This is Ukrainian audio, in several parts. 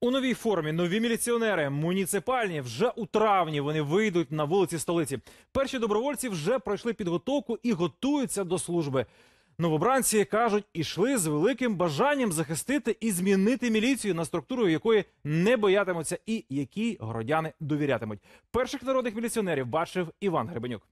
У новій формі нові міліціонери муніципальні вже у травні вони вийдуть на вулиці столиці. Перші добровольці вже пройшли підготовку і готуються до служби. Новобранці кажуть, ішли з великим бажанням захистити і змінити міліцію на структуру, якої не боятимуться, і якій городяни довірятимуть. Перших народних міліціонерів бачив Іван Гребенюк.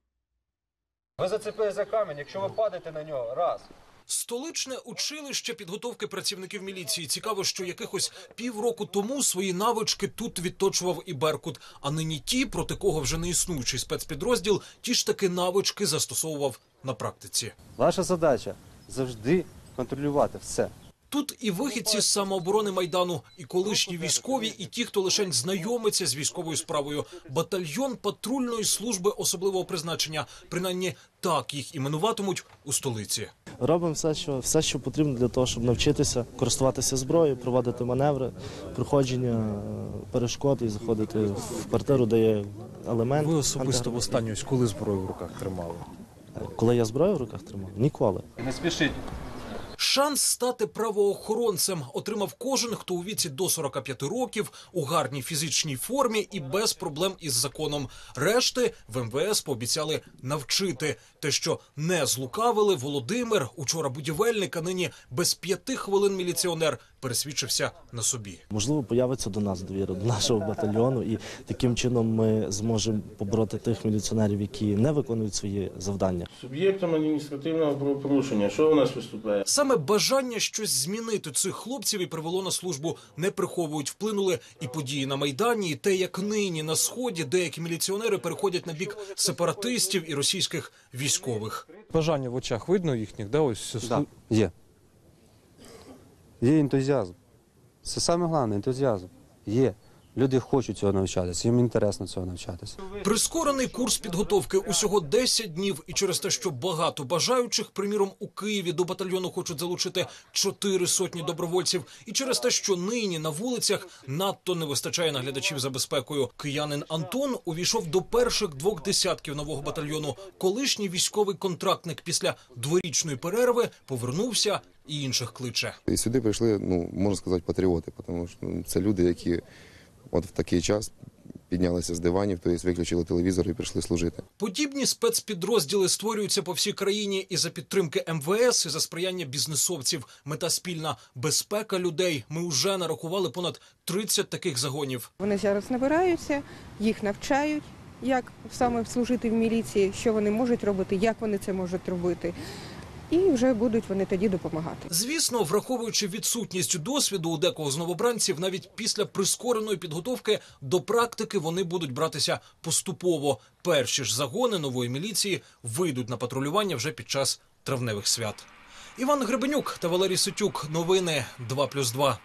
Ви зацепили за камінь, якщо ви падаєте на нього, раз. Столичне училище підготовки працівників міліції. Цікаво, що якихось півроку тому свої навички тут відточував і Беркут. А нині ті, проти кого вже не існуючий спецпідрозділ, ті ж таки навички застосовував на практиці. Ваша задача завжди контролювати все. Тут і вихідці з самооборони майдану, і колишні військові, і ті, хто лише знайомиться з військовою справою. Батальйон патрульної служби особливого призначення. Принаймні так їх іменуватимуть у столиці. Робимо все, що все, що потрібно для того, щоб навчитися користуватися зброєю, проводити маневри, проходження е, перешкод і заходити в квартиру, де є елемент. Ви особисто антигравітаційний. востаннє коли зброю в руках тримали? Коли я зброю в руках тримав? Ніколи. Не спішіть. Шанс стати правоохоронцем отримав кожен, хто у віці до 45 років, у гарній фізичній формі і без проблем із законом. Решти в МВС пообіцяли навчити те, що не злукавили. Володимир, учора будівельник, а нині без п'яти хвилин міліціонер, пересвідчився на собі. Можливо, появиться до нас довіра, до нашого батальйону, і таким чином ми зможемо побороти тих міліціонерів, які не виконують свої завдання. Суб'єктом адміністративного правопорушення, що у нас виступає? Саме бажання щось змінити цих хлопців і привело на службу. Не приховують, вплинули і події на майдані, і те, як нині на сході деякі міліціонери переходять на бік сепаратистів і російських військових. Бажання в очах видно їхніх, да? Ось слу- Да, є. Є ентузіазм. Це саме головне ентузіазм. Є. Люди хочуть цього навчатися, їм інтересно цього навчатися. Прискорений курс підготовки усього 10 днів, і через те, що багато бажаючих, приміром, у Києві до батальйону хочуть залучити чотири сотні добровольців, і через те, що нині на вулицях надто не вистачає наглядачів за безпекою. Киянин Антон увійшов до перших двох десятків нового батальйону. Колишній військовий контрактник після дворічної перерви повернувся і інших кличе. І сюди прийшли, ну можна сказати, патріоти, тому що ну, це люди, які от в такий час піднялися з диванів, то тобто виключили телевізор і прийшли служити. Подібні спецпідрозділи створюються по всій країні і за підтримки МВС, і за сприяння бізнесовців. Мета спільна безпека людей. Ми вже нарахували понад 30 таких загонів. Вони зараз набираються, їх навчають, як саме служити в міліції, що вони можуть робити, як вони це можуть робити. І вже будуть вони тоді допомагати. Звісно, враховуючи відсутність досвіду у декого з новобранців, навіть після прискореної підготовки до практики вони будуть братися поступово. Перші ж загони нової міліції вийдуть на патрулювання вже під час травневих свят. Іван Гребенюк та Валерій Ситюк. Новини 2+,2.